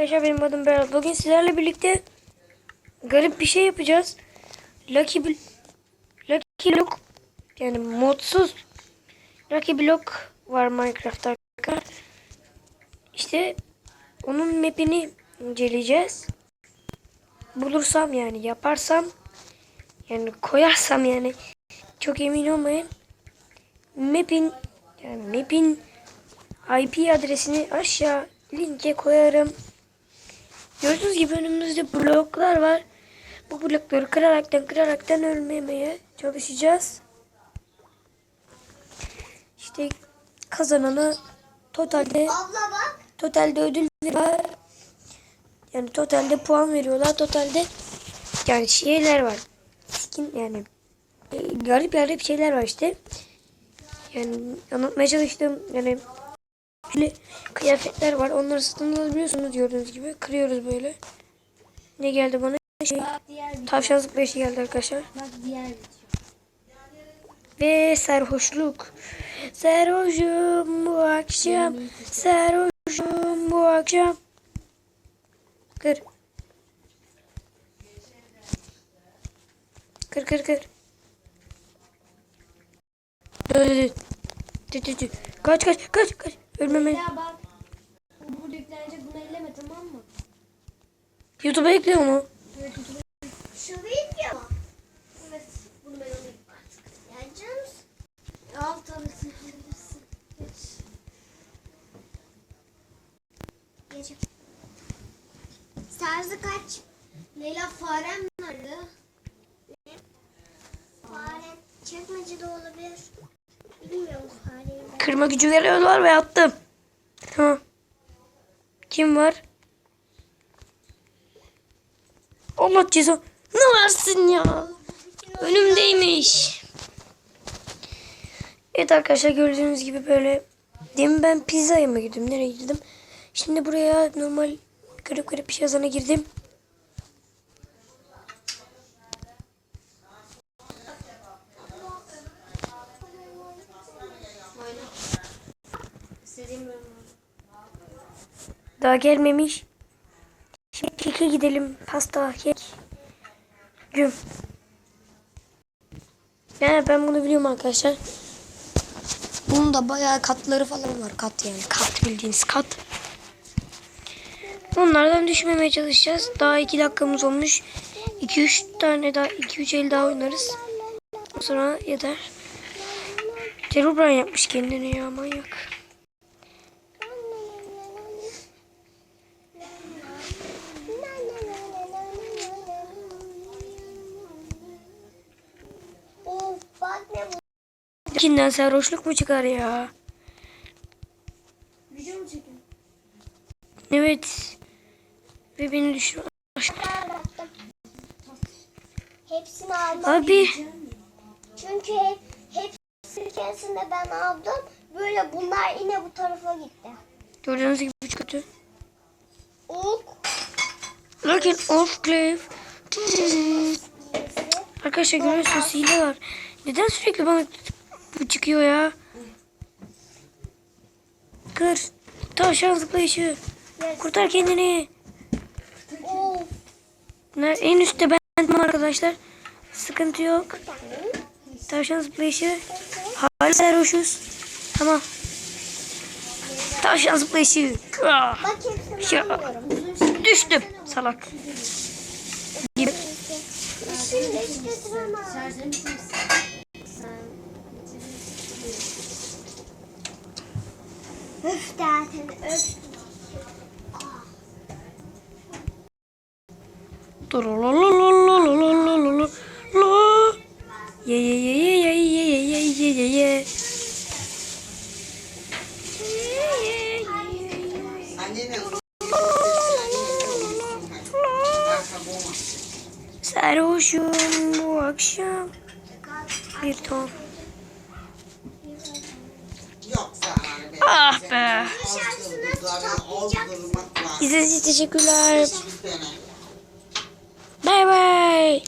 Arkadaşlar benim adım Berat. Bugün sizlerle birlikte garip bir şey yapacağız. Lucky, Lucky Block yani modsuz Lucky Block var Minecraft'ta. İşte onun map'ini inceleyeceğiz. Bulursam yani yaparsam yani koyarsam yani çok emin olmayın. Map'in yani map'in IP adresini aşağı linke koyarım. Gördüğünüz gibi önümüzde bloklar var. Bu blokları kıraraktan kıraraktan ölmemeye çalışacağız. İşte kazananı totalde totalde ödül var. Yani totalde puan veriyorlar. Totalde yani şeyler var. Skin yani e, garip garip şeyler var işte. Yani anlatmaya çalıştığım yani böyle kıyafetler var. Onları satın alabiliyorsunuz gördüğünüz gibi. Kırıyoruz böyle. Ne geldi bana? Şey, tavşan zıplayışı geldi arkadaşlar. Bak diğer. Ve sarhoşluk. Sarhoşum bu akşam. Sarhoşum bu akşam. Kır. Kır kır kır. Kaç kaç kaç kaç. Ölmeme. Ya bak. Bu yüklenecek bunu elleme tamam mı? YouTube'a ekle onu. Evet YouTube'a. Şu video mu? Evet. Bunu ben alayım artık. Yeneceğim misin? Al tabii sen. Geç. Geç. Şarjı kaç? Leyla farem nerede? Fare çekmecede olabilir. Bilmiyorum fareyi. Kırma gücü veriyorlar ve attım. Tamam. Kim var? Allah ceza. Ne versin ya? Önümdeymiş. Evet arkadaşlar gördüğünüz gibi böyle. Demin ben pizzaya mı girdim? Nereye girdim? Şimdi buraya normal garip garip bir şey yazana girdim. Daha gelmemiş. Şimdi keke gidelim. Pasta, kek. Güm. Yani ben bunu biliyorum arkadaşlar. Bunun da bayağı katları falan var. Kat yani. Kat bildiğiniz kat. Onlardan düşmemeye çalışacağız. Daha iki dakikamız olmuş. 2-3 tane daha, 2-3 el daha oynarız. Sonra yeter. Herobrine yapmış kendini ya manyak. Of bak ne bu? İçinden sarhoşluk mu çıkar ya? Video mu çekiyorsun? Evet. Ve beni düşün. Hepsini aldım. Abi. Çünkü hep, hepsini keresinde ben aldım. Böyle bunlar yine bu tarafa gitti. Gördüğünüz gibi üç kötü. Ok. Lakin off cliff. Arkadaşlar görüyorsunuz hile var. Neden sürekli bana bu çıkıyor ya? Kır. Tavşan zıplayışı. Kurtar kendini. Bunlar en üstte ben arkadaşlar. Sıkıntı yok. Tavşan zıplayışı. Hala sarhoşuz. Tamam. Tavşan zıplayışı. Ah. Düştüm salak. Gibi. Öf dersin öf. Sarhoşum bu akşam. Bir ton. Ah be. İzlediğiniz için teşekkürler. Bay bay.